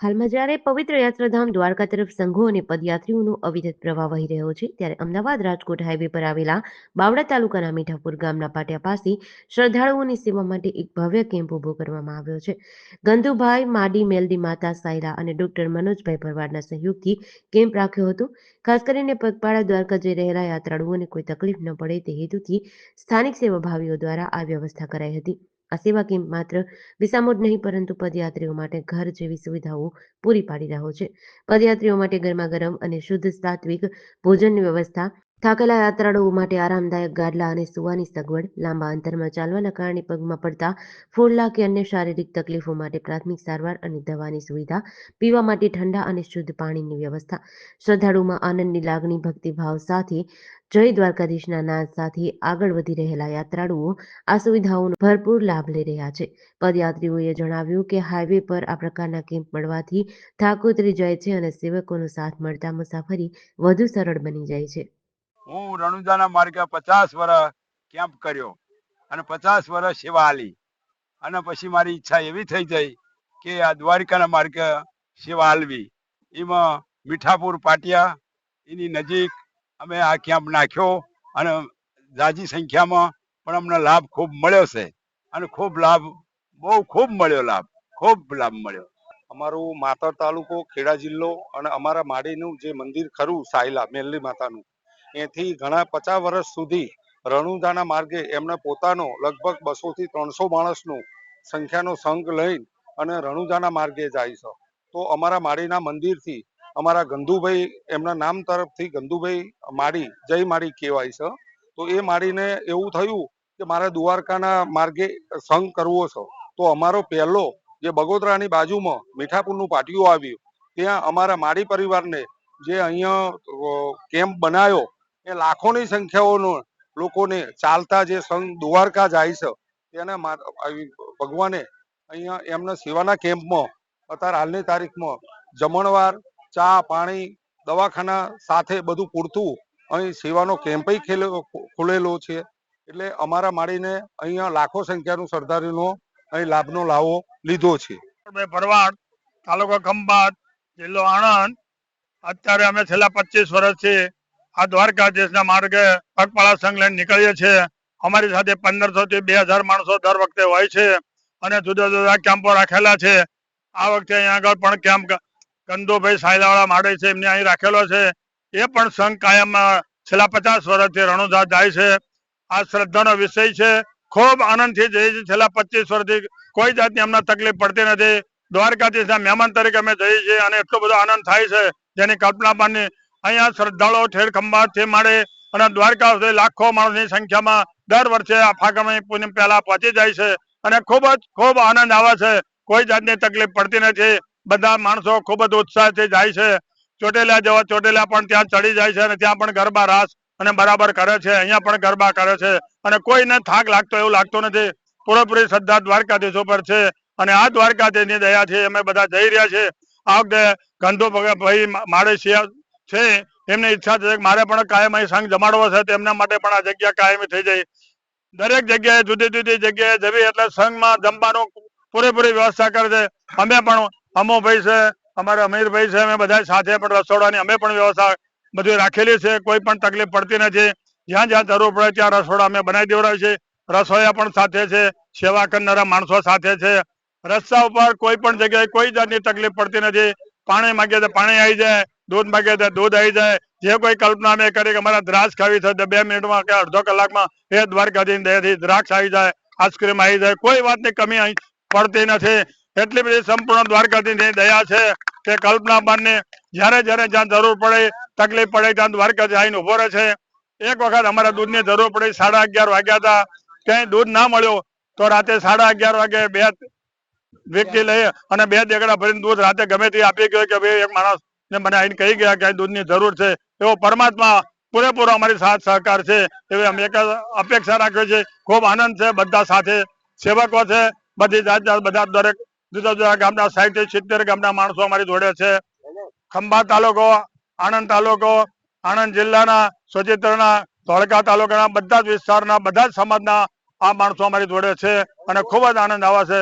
હાલમાં જ્યારે પવિત્ર યાત્રાધામ દ્વારકા તરફ સંઘો અને પદયાત્રીઓનો અવિરત પ્રવાહ વહી રહ્યો છે, ત્યારે અમદાવાદ રાજકોટ હાઈવે પર આવેલા બાવડા તાલુકાના મીઠાપુર ગામના પાટિયા પાસે શ્રદ્ધાળુઓની સેવા માટે એક ભવ્ય કેમ્પ ઊભો કરવામાં આવ્યો છે. ગંધુભાઈ માડી મેલડી માતા સાયલા અને ડોક્ટર મનોજભાઈ ભરવાડના સહયોગથી કેમ્પ રાખ્યો હતો. ખાસ કરીને પગપાળા દ્વારકા જઈ રહેલા યાત્રાળુઓને કોઈ તકલીફ ન પડે તે હેતુથી સ્થાનિક સેવાભાવીઓ દ્વારા આ વ્યવસ્થા કરાઈ હતી. આ સેવા કેમ્પ માત્ર વિસામો જ નહીં, પરંતુ પદયાત્રીઓ માટે ઘર જેવી સુવિધાઓ પૂરી પાડી રહ્યો છે. પદયાત્રીઓ માટે ગરમા ગરમ અને શુદ્ધ સાત્વિક ભોજનની વ્યવસ્થા થાકેલા યાત્રાળુઓ માટે આરામદાયક ગાદલા અને સુવાની સગવડ લાંબા અંતરમાં ચાલવાના કારણે પગમાં પડતા ફોડલા કે અન્ય શારીરિક તકલીફો માટે પ્રાથમિક સારવાર અને દવાની સુવિધા પીવા માટે ઠંડા અને શુદ્ધ પાણીની વ્યવસ્થા. શ્રદ્ધાળુમાં આનંદની લાગણી, ભક્તિભાવ સાથે જય દ્વારકાધીશના નાદ સાથે આગળ વધી રહેલા યાત્રાળુઓ આ સુવિધાઓનો ભરપૂર લાભ લઈ રહ્યા છે. પદયાત્રીઓએ જણાવ્યું કે હાઈવે પર આ પ્રકારના કેમ્પ મળવાથી થાક ઉતરી જાય છે અને સેવકોનો સાથ મળતા મુસાફરી વધુ સરળ બની જાય છે. હું રણુજાના માર્ગે પચાસ વર્ષ કેમ્પ કર્યો અને પચાસ વર્ષ સેવા આલી અને પછી મારી ઈચ્છા એવી થઈ ગઈ કે આ દ્વારિકાના માર્ગે સેવા આલવી એમાં મીઠાપુર, પાટિયા એની નજીક અમે આ કેમ્પ નાખ્યો અને જાજી સંખ્યામાં પણ અમને લાભ ખૂબ મળ્યો છે. અને ખૂબ લાભ, બહુ ખૂબ મળ્યો લાભ, ખૂબ લાભ મળ્યો. અમારું માતર તાલુકો ખેડા જિલ્લો અને અમારા માડીનું જે મંદિર ખરું સાયલા, મેલડી માતાનું એથી ઘણા પચાસ વર્ષ સુધી રણુજાના માર્ગે એમને પોતાનો લગભગ બસો થી ત્રણસો માણસનું સંખ્યાનો સંઘ લઈને અને રણુજાના માર્ગે જાય છે. તો અમારા માળીના મંદિરથી અમારા ગંધુભાઈ એમના નામ તરફથી ગંધુભાઈ માળી જય માળી કહેવાય છે. તો એ માળીને એવું થયું કે મારે દ્વારકાના માર્ગે સંઘ કરવો છે. તો અમારો પહેલો જે બગોદરાની બાજુમાં મીઠાપુરનું પાટિયું આવ્યું, ત્યાં અમારા માળી પરિવારને જે અહીંયા કેમ્પ બનાવ્યો એ લાખોની સંખ્યાઓનો લોકોને ચાલતા જે સંઘ દ્વારકા જાય છે, તેને ભગવાને અહીંયા એમના સેવાના કેમ્પમાં અત્યારે હાલની તારીખમાં જમણવાર ચા, પાણી, દવાખાના સાથે બધું પૂરતું અહીં સેવાનો કેમ્પય ખુલેલો છે. એટલે અમારા માળીને અહીંયા લાખો સંખ્યાનું શ્રદ્ધાળુનો અહીં લાભનો લાવો લીધો છે. ભરવાડ, તાલુકો ખંભાત, જિલ્લો આણંદ. અત્યારે અમે છેલ્લા પચીસ વર્ષથી આ દ્વારકાધીશના માર્ગે પગપાળા સંઘ લઈને નીકળીએ છીએ. અમારી સાથે પંદરસો થી બે હજાર માણસો દર વખતે હોય છે અને જુદા જુદા કેમ્પો રાખેલા છે. આ વખતે અહીંયા આગળ પણ કેમ્પ કંદુભાઈ સાયલાવાળા માડે છે, એમને અહીં રાખેલો છે. એ પણ સંઘ કાયમ છેલ્લા પચાસ વર્ષથી રણુજા જાય છે. આ શ્રદ્ધાનો વિષય છે. ખૂબ આનંદથી જઈએ છીએ છેલ્લા પચીસ વર્ષથી કોઈ જાતની અમને તકલીફ પડતી નથી. દ્વારકાધીશના મહેમાન તરીકે અમે જઈએ છીએ અને એટલો બધો આનંદ થાય છે. જેની કલ્પના પાની અહીંયા શ્રદ્ધાળુઓ ઠેર ખંભાતથી માંડે અને દ્વારકા સુધી લાખો માણસની સંખ્યામાં દર વર્ષે આ ફાગણી પૂનમ પહેલા પહોંચી જાય છે. અને ખૂબ જ ખૂબ આનંદ આવે છે. કોઈ જાતની તકલીફ પડતી નથી. બધા માણસો ખૂબ જ ઉત્સાહથી જાય છે. ચોટેલા જેવા ચોટેલા પણ ત્યાં ચડી જાય છે અને ત્યાં પણ ગરબા રાસ અને બરાબર કરે છે. અહીંયા પણ ગરબા કરે છે. અને કોઈને થાક લાગતો એવું લાગતું નથી. પૂરેપૂરી શ્રદ્ધા દ્વારકાધીશ ઉપર છે. અને આ દ્વારકાધીશની દયા છે. અમે બધા જઈ રહ્યા છે આ વખતે ગંધો ભાઈ મારે છે, એમની ઈચ્છા છે કે મારે પણ કાયમ અહીં સંઘ જમાડવો છે તેમના માટે પણ આ જગ્યા કાયમી થઈ જાય. દરેક જગ્યાએ જુદી જુદી જગ્યાએ જવી એટલે સંઘમાં જમવાનું પૂરેપૂરી વ્યવસ્થા કરે છે. અમે પણ, અમો ભાઈ છે, અમારે અમીરભાઈ છે, અમે બધા સાથે પણ રસોડાની અમે પણ વ્યવસ્થા બધી રાખેલી છે, કોઈ પણ તકલીફ પડતી નથી. જ્યાં જ્યાં જરૂર પડે ત્યાં રસોડા અમે બનાવી દેવડાવી છે રસોયા પણ સાથે છે, સેવા કરનારા માણસો સાથે છે. રસ્તા ઉપર કોઈ પણ જગ્યાએ કોઈ જાતની તકલીફ પડતી નથી. પાણી માંગે તો પાણી આવી જાય. દૂધ માંગે છે, દૂધ આવી જાય. જે કોઈ કલ્પના અમે કરી કે અમારા દ્રાક્ષ ખાવી છે બે મિનિટમાં કે અડધો કલાકમાં એ દ્વારકાધીન દેથી દ્રાક્ષ આવી જાય, આઈસ્ક્રીમ આવી જાય. કોઈ વાતની કમી અહીં પડતી નથી. એટલી બધી સંપૂર્ણ દ્વારકાધીશની દયા છે કે કલ્પના બાનને જ્યારે જ્યારે જ્યાં જરૂર પડે, તકલીફ પડે, ત્યાં દ્વારકાથી આવીને ઊભો રહે છે. એક વખત અમારા દૂધની જરૂર પડી, સાડા અગિયાર વાગ્યા હતા. ક્યાંય દૂધ ના મળ્યો, તો રાતે સાડા અગિયાર વાગે બે વ્યક્તિ લઈ અને બે દેગડા ભરીને દૂધ રાતે ગમે તે આપી ગયો કે ભાઈ, એક માણસ ને મને આઈને કહી ગયા કે દૂધની જરૂર છે. એવો પરમાત્મા પૂરેપૂરો અમારી સાથ સહકાર છે એવી અમે એક અપેક્ષા રાખ્યો છે ખૂબ આનંદ છે બધા સાથે. સેવકો છે, બધી જાત જાત બધા દરેક જુદા જુદા ગામના સાહીઠ સિત્તેર ગામના માણસો અમારી જોડે છે. ખંભા તાલુકો, આણંદ તાલુકો, આણંદ જિલ્લાના, સોજિત્રના, ધોળકા તાલુકાના, બધા જ વિસ્તારના, બધા જ સમાજના આ માણસો અમારી જોડે છે અને ખૂબ જ આનંદ આવે છે.